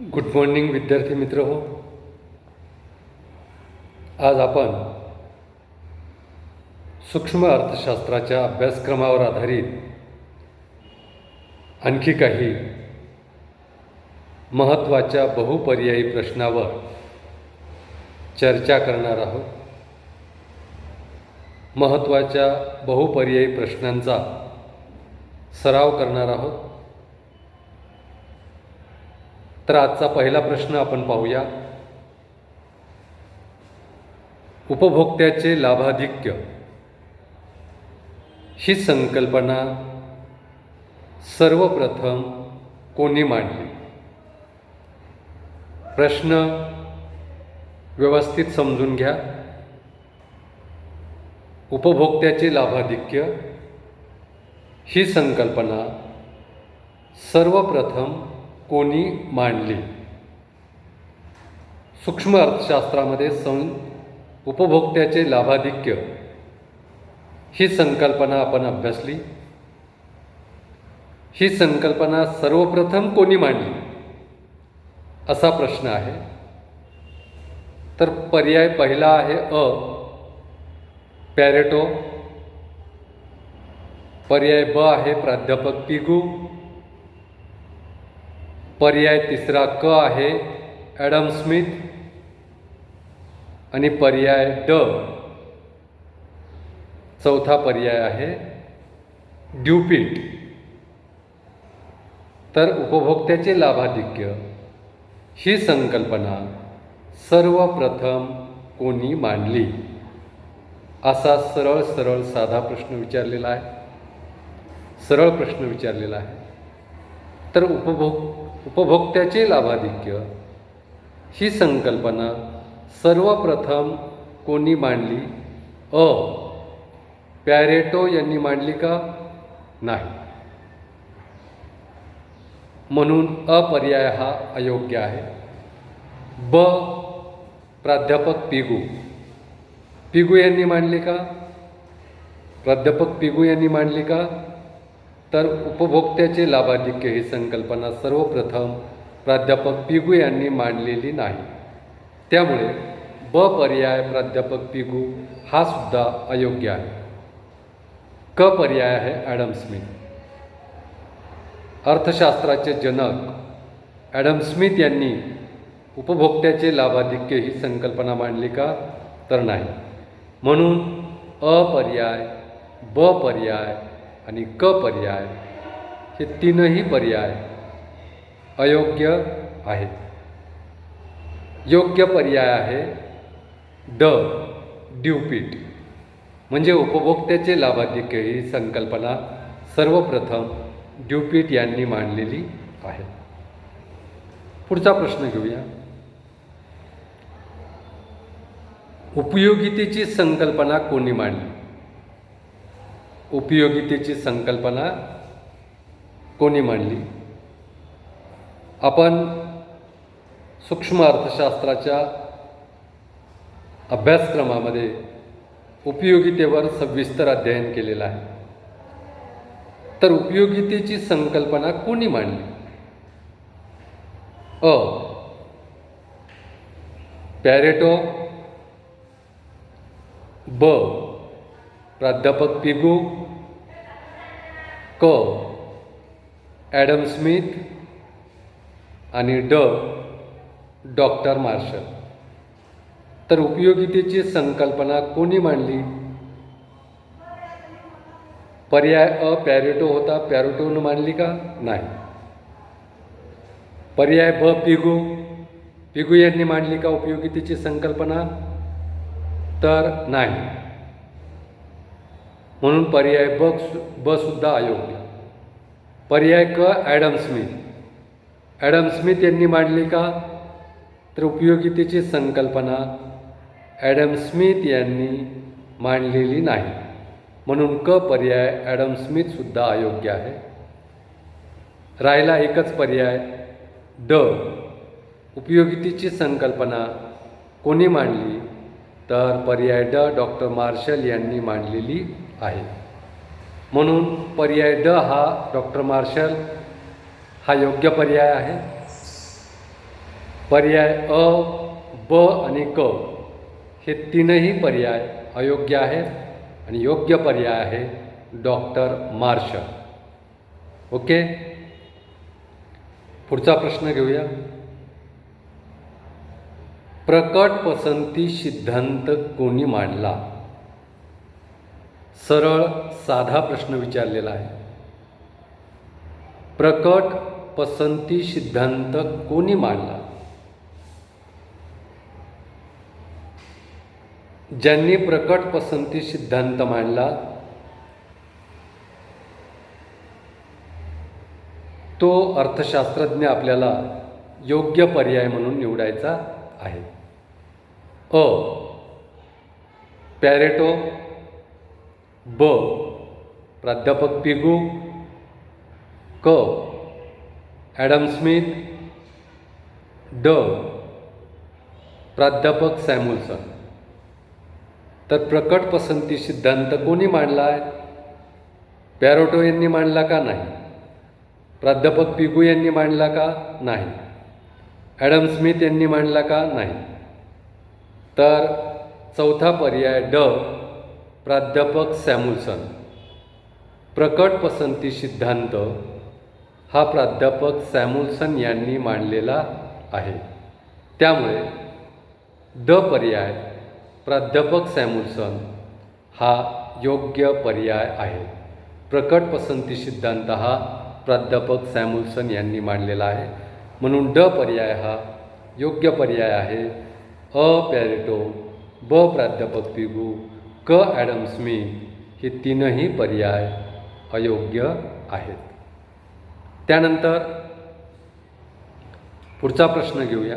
Good morning विद्यार्थी मित्र हो. आज आपण सूक्ष्म अर्थशास्त्राच्या अभ्यासक्रमावर आधारित आणखी काही महत्त्वाच्या बहुपर्यायी प्रश्नावर चर्चा करणार आहोत. महत्त्वाच्या बहुपर्यायी प्रश्नांचा सराव करणार आहोत. तर आजचा पहिला प्रश्न आपण पाहूया. उपभोक्त्याचे लाभाधिक्य. ही संकल्पना सर्वप्रथम कोणी मांडली? प्रश्न व्यवस्थित समजून घ्या. उपभोक्त्याचे लाभाधिक्य ही संकल्पना सर्वप्रथम कोणी मांडली? सूक्ष्म अर्थशास्त्रामध्ये सं उपभोक्त्याचे लाभाधिक्य. ही संकल्पना आपण अभ्यासली. ही संकल्पना सर्वप्रथम कोणी मांडली? असा प्रश्न आहे. तर पर्याय पहिला आहे अ. पॅरेटो. पर्याय ब आहे प्राध्यापक पिगू. पर्याय तिसरा क आहे ॲडम स्मिथ आणि पर्याय ड. चौथा पर्याय आहे ड्युपीट. तर उपभोक्त्याचे लाभाधिक्य ही संकल्पना सर्वप्रथम कोणी मांडली? असा सरळ सरळ साधा प्रश्न विचारलेला आहे. सरळ प्रश्न विचारलेला आहे. तर उपभोग उपभोक्त्याचे लाभाधिक्य. ही संकल्पना सर्वप्रथम कोणी मांडली? अ. पॅरेटो यांनी मांडली का? नाही. म्हणून अपर्याय हा अयोग्य आहे. ब. प्राध्यापक पिगू. पिगू यांनी मांडली का? प्राध्यापक पिगू यांनी मांडली का? तर उपभोक्त्याचे लाभाधिक्य ही संकल्पना सर्वप्रथम प्राध्यापक पिगू यांनी मांडलेली नाही. त्यामुळे ब पर्याय प्राध्यापक पिगू हा सुद्धा अयोग्य आहे. क पर्याय आहे ॲडम स्मिथ. अर्थशास्त्राचे जनक ॲडम स्मिथ यांनी उपभोक्त्याचे लाभाधिक्य ही संकल्पना मांडली का तर नाही. म्हणून अ पर्याय ब पर्याय आणि क पर्याय हे तीनही पर्याय अयोग्य आहेत. योग्य पर्याय आहे ड ड्युपीट. म्हणजे उपभोक्त्याचे लाभाधिक ही संकल्पना सर्वप्रथम ड्युपीट यांनी मांडलेली आहे. पुढचा प्रश्न घेऊया. उपयोगितेची संकल्पना कोणी मांडली? उपयोगितेची संकल्पना कोणी मांडली? आपण सूक्ष्म अर्थशास्त्राच्या अभ्यासक्रमामध्ये उपयोगितेवर सविस्तर अध्ययन केलेलं आहे. तर उपयोगितेची संकल्पना कोणी मांडली? अ. पॅरेटो. ब. प्राध्यापक पिगू क. ॲडम स्मिथ आणि ड. Doctor Marshall. तर उपयोगितेची संकल्पना कोणी मांडली? पर्याय अ पॅरेटो होता पॅरेटोनं मांडली का? नाही. पर्याय ब पिगू. पिगू यांनी मांडली का उपयोगितेची संकल्पना? तर नाही. म्हणून पर्याय ब बसुद्धा अयोग्य. पर्याय क ॲडम स्मिथ. ॲडम स्मिथ यांनी मांडली का? तर उपयोगितेची संकल्पना ॲडम स्मिथ यांनी मांडलेली नाही. म्हणून क पर्याय ॲडम स्मिथसुद्धा अयोग्य आहे. राहिला एकच पर्याय ड. उपयोगितेची संकल्पना कोणी मांडली? तर पर्याय ड डॉक्टर मार्शल यांनी मांडलेली आहे. म्हणून पर्याय ड हा डॉक्टर मार्शल हा योग्य पर्याय आहे. पर्याय अ ब आणि क हे तीनही पर्याय अयोग्य आहेत आणि योग्य पर्याय आहे डॉक्टर मार्शल. ओके? पुढचा प्रश्न घेऊया. प्रकट पसंती सिद्धांत कोणी मांडला? सरळ साधा प्रश्न विचारलेला आहे. प्रकट पसंती सिद्धांत कोणी मांडला? ज्यांनी प्रकट पसंती सिद्धांत मांडला तो अर्थशास्त्रज्ञ आपल्याला योग्य पर्याय म्हणून निवडायचा आहे. अ. पॅरेटो ब. प्राध्यापक पिगू. क. Adam Smith. ड. प्राध्यापक सॅम्युल्सन तर प्रकट पसंती सिद्धांत कोणी मांडला आहे पॅरोटो यांनी मांडला का नाही? प्राध्यापक पिगू यांनी मांडला का नाही? ॲडम स्मिथ यांनी मांडला का नाही? तर चौथा पर्याय ड. प्राध्यापक सॅम्युल्सन प्रकट पसंती सिद्धांत हा प्राध्यापक सॅम्युल्सन यांनी मांडलेला आहे. त्यामुळे ड पर्याय प्राध्यापक सॅम्युल्सन हा योग्य पर्याय आहे. प्रकट पसंती सिद्धांत हा प्राध्यापक सॅम्युल्सन यांनी मांडलेला आहे. म्हणून ड पर्याय हा योग्य पर्याय आहे. अ पॅरेटो ब प्राध्यापक पिगू क ॲडम स्मिथ हे तीनही पर्याय अयोग्य आहेत. त्यानंतर पुढचा प्रश्न घेऊया.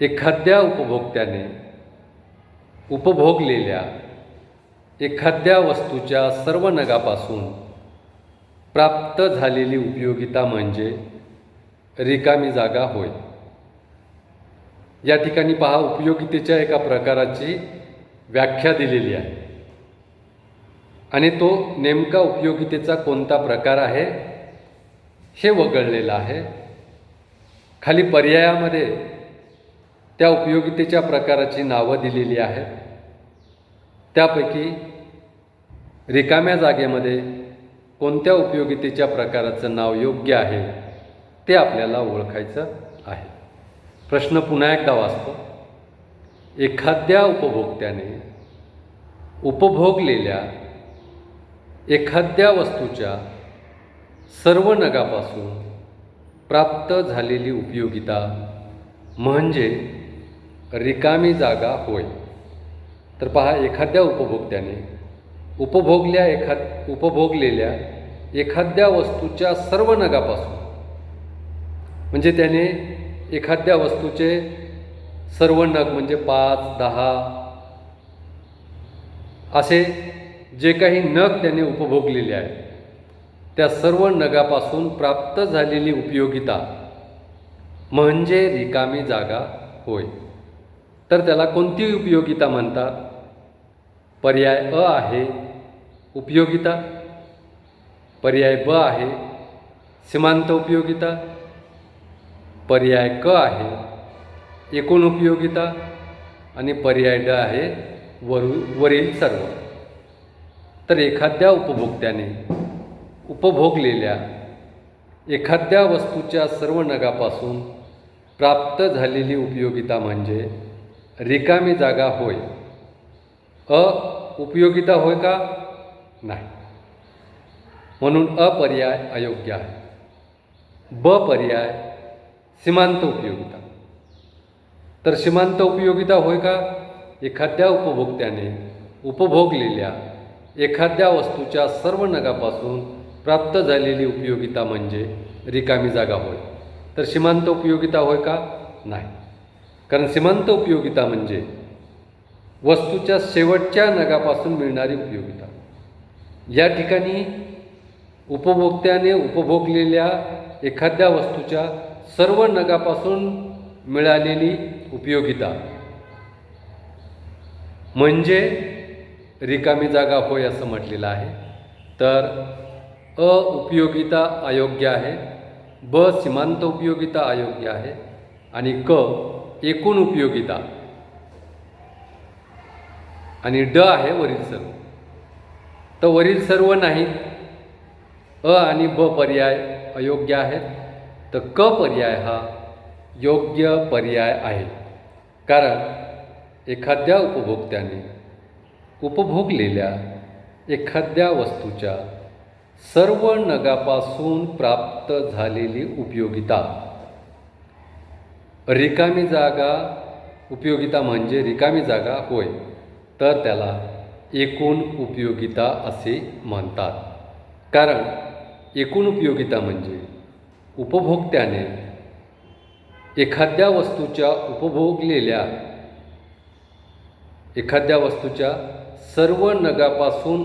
एखाद्या उपभोक्त्याने उपभोगलेल्या एखाद्या वस्तूच्या सर्व नगापासून प्राप्त झालेली उपयोगिता म्हणजे रिकामी जागा होय. या ठिकाणी पहा उपयोगितेच्या एका प्रकाराची व्याख्या दिलेली आहे. आणि तो नेमका उपयोगितेचा कोणता प्रकार आहे हे वगळलेलं आहे. खाली पर्यायामध्ये त्या उपयोगितेच्या प्रकाराची नावं दिलेली आहेत. त्यापैकी रिकाम्या जागेमध्ये कोणत्या उपयोगितेच्या प्रकाराचं नाव योग्य आहे ते आपल्याला ओळखायचं आहे. प्रश्न पुन्हा एकदा वाचतो. एखाद्या उपभोक्त्याने उपभोगलेल्या एखाद्या वस्तूच्या सर्व नगापासून प्राप्त झालेली उपयोगिता म्हणजे रिकामी जागा होय. तर पहा एखाद्या उपभोक्त्याने उपभोगल्या एखाद उपभोगलेल्या एखाद्या वस्तूच्या सर्व नगापासून म्हणजे त्याने एखाद्या वस्तूचे सर्व नग म्हणजे पाच दहा असे जे काही नग त्याने उपभोगलेले आहे त्या सर्व नगापासून प्राप्त झालेली उपयोगिता म्हणजे रिकामी जागा होय. तर त्याला कोणती उपयोगिता म्हणतात? पर्याय अ आहे उपयोगिता. पर्याय ब आहे सीमांत उपयोगिता. पर्याय क आहे एकूण उपयोगिता आणि पर्याय ड आहे वरू वरील सर्व. तर एखाद्या उपभोक्त्याने उपभोगलेल्या एखाद्या वस्तूच्या सर्व नगापासून प्राप्त झालेली उपयोगिता म्हणजे रिकामी जागा होय. अ उपयोगिता होय का? नाही. म्हणून अपर्याय अयोग्य आहे. ब पर्याय सीमांत उपयोगिता. तर सीमांत उपयोगिता होय का? एखाद्या उपभोक्त्याने उपभोगलेल्या एखाद्या वस्तूच्या सर्व नगापासून प्राप्त झालेली उपयोगिता म्हणजे रिकामी जागा होय. तर सीमांत उपयोगिता होय का? नाही. कारण सीमांत उपयोगिता म्हणजे वस्तूच्या शेवटच्या नगापासून मिळणारी उपयोगिता. या ठिकाणी उपभोक्त्याने उपभोगलेल्या एखाद्या वस्तूच्या सर्व नगापासून मिळालेली उपयोगिता. म्हणजे रिकामी जागा होय असं म्हटलेलं आहे. तर अ उपयोगिता अयोग्य आहे. ब सीमांत उपयोगिता अयोग्य आहे. आणि क एकूण उपयोगिता. आणि ड आहे वरील सर्व. तर वरील सर्व नाहीत अ आणि ब पर्याय अयोग्य आहेत. तर क पर्याय हा योग्य पर्याय आहे. कारण एखाद्या उपभोक्त्याने उपभोगलेल्या एखाद्या वस्तूच्या सर्व नगापासून प्राप्त झालेली उपयोगिता. रिकामी जागा उपयोगिता म्हणजे रिकामी जागा होय तर त्याला एकूण उपयोगिता असे म्हणतात. कारण एकूण उपयोगिता म्हणजे उपभोक्त्याने एखाद्या वस्तूच्या उपभोगलेल्या एखाद्या वस्तूच्या सर्व नगापासून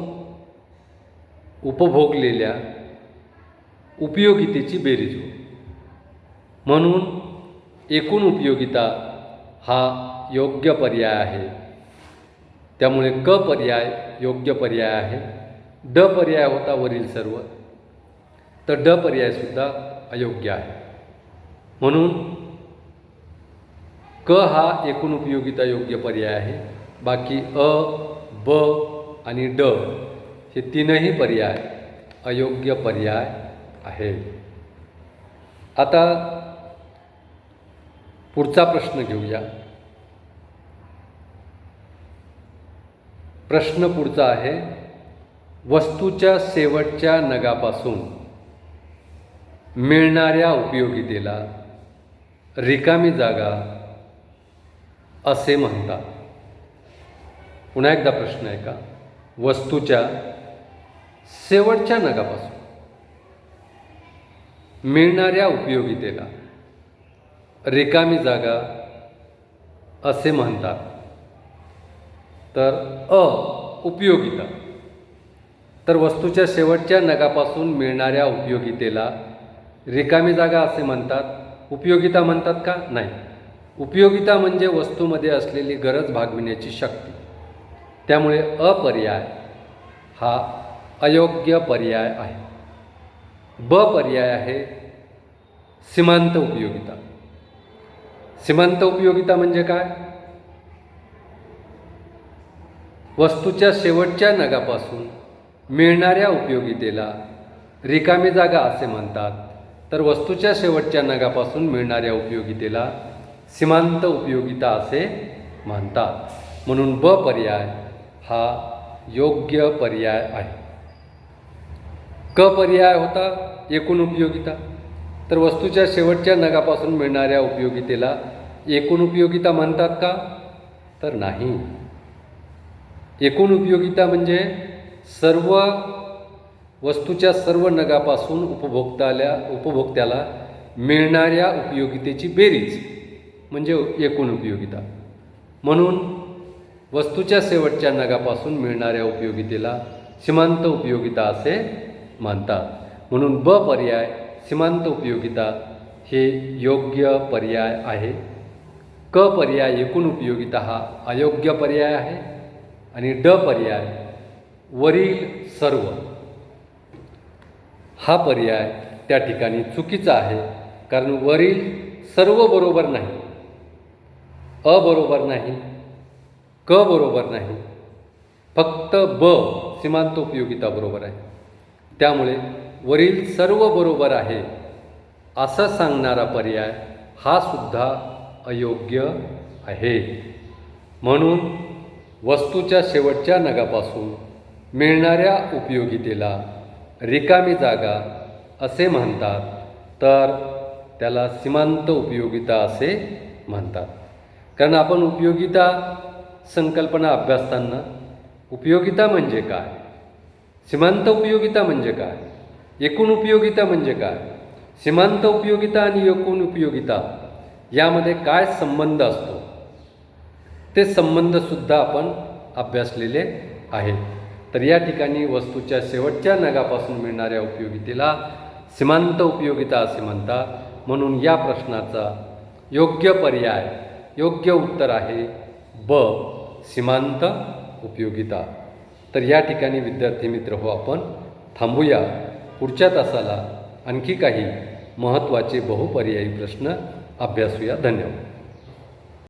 उपभोगलेल्या उपयोगितेची बेरीज म्हणून एकूण उपयोगिता हा योग्य पर्याय आहे. त्यामुळे क पर्याय योग्य पर्याय आहे. ड पर्याय होता वरील सर्व. तर ड पर्यायसुद्धा अयोग्य आहे. म्हणून क हा एकूण उपयोगिता योग्य पर्याय आहे. बाकी अ ब आणि ड हे तीनही पर्याय अयोग्य पर्याय आहे आता पुढचा प्रश्न घेऊया. प्रश्न पुढचा आहे वस्तूच्या शेवटच्या नगापासून मिळणाऱ्या उपयोगितेला रिकामी जागा असे म्हणतात. पुन्हा एकदा प्रश्न आहे का? वस्तूच्या शेवटच्या नगापासून मिळणाऱ्या उपयोगितेला रिकामी जागा असे म्हणतात. तर अ उपयोगिता. तर वस्तूच्या शेवटच्या नगापासून मिळणाऱ्या उपयोगितेला रिकामी जागा असे म्हणतात. उपयोगिता म्हणतात का? नाही. उपयोगिता म्हणजे वस्तूमध्ये असलेली गरज भागविण्याची शक्ती. त्यामुळे अपर्याय हा अयोग्य पर्याय आहे. ब पर्याय आहे सीमांत उपयोगिता. सीमांत उपयोगिता म्हणजे काय? वस्तूच्या शेवटच्या नगापासून मिळणाऱ्या उपयोगितेला रिकामी जागा असे म्हणतात. तर वस्तूच्या शेवटच्या नगापासून मिळणाऱ्या उपयोगितेला सीमांत उपयोगिता असे म्हणतात म्हणून ब पर्याय हा योग्य पर्याय आहे. क पर्याय होता एकूण उपयोगिता. तर वस्तूच्या शेवटच्या नगापासून मिळणाऱ्या उपयोगितेला एकूण उपयोगिता म्हणतात का? तर नाही. एकूण उपयोगिता म्हणजे सर्व वस्तूच्या सर्व नगापासून उपभोक्ताल्या उपभोक्त्याला मिळणाऱ्या उपयोगितेची बेरीज. म्हणजे एकूण उपयोगिता. म्हणून वस्तूच्या शेवटच्या नगापासून मिळणाऱ्या उपयोगितेला सीमांत उपयोगिता असे म्हणतात म्हणून ब पर्याय सीमांत उपयोगिता हे योग्य पर्याय आहे. क पर्याय एकूण उपयोगिता हा अयोग्य पर्याय आहे आणि ड पर्याय वरील सर्व. हा पर्याय त्या ठिकाणी चुकीचा आहे कारण वरील सर्व बरोबर नाही. अ बरोबर नाही क बरोबर नाही फक्त ब सीमांत उपयोगिता बरोबर आहे. त्यामुळे वरील सर्व बरोबर आहे असं सांगणारा पर्याय हा सुद्धा अयोग्य आहे. म्हणून वस्तूच्या शेवटच्या नगापासून मिळणाऱ्या उपयोगितेला रिकामी जागा असे म्हणतात तर त्याला सीमांत उपयोगिता असे म्हणतात. कारण आपण उपयोगिता संकल्पना अभ्यासताना उपयोगिता म्हणजे काय? सीमांत उपयोगिता म्हणजे काय? एकूण उपयोगिता म्हणजे काय? सीमांत उपयोगिता आणि एकूण उपयोगिता यामध्ये काय संबंध असतो? ते संबंधसुद्धा आपण अभ्यासलेले आहेत. तर या ठिकाणी वस्तूच्या शेवटच्या नगापासून मिळणाऱ्या उपयोगितेला सीमांत उपयोगिता असे म्हणतात. म्हणून या प्रश्नाचा योग्य पर्याय योग्य उत्तर आहे ब सीमांत उपयोगिता. तर या ठिकाणी विद्यार्थी मित्र हो आपण थांबूया. पुढच्या तासाला आणखी काही महत्त्वाचे बहुपर्यायी प्रश्न अभ्यासूया. धन्यवाद.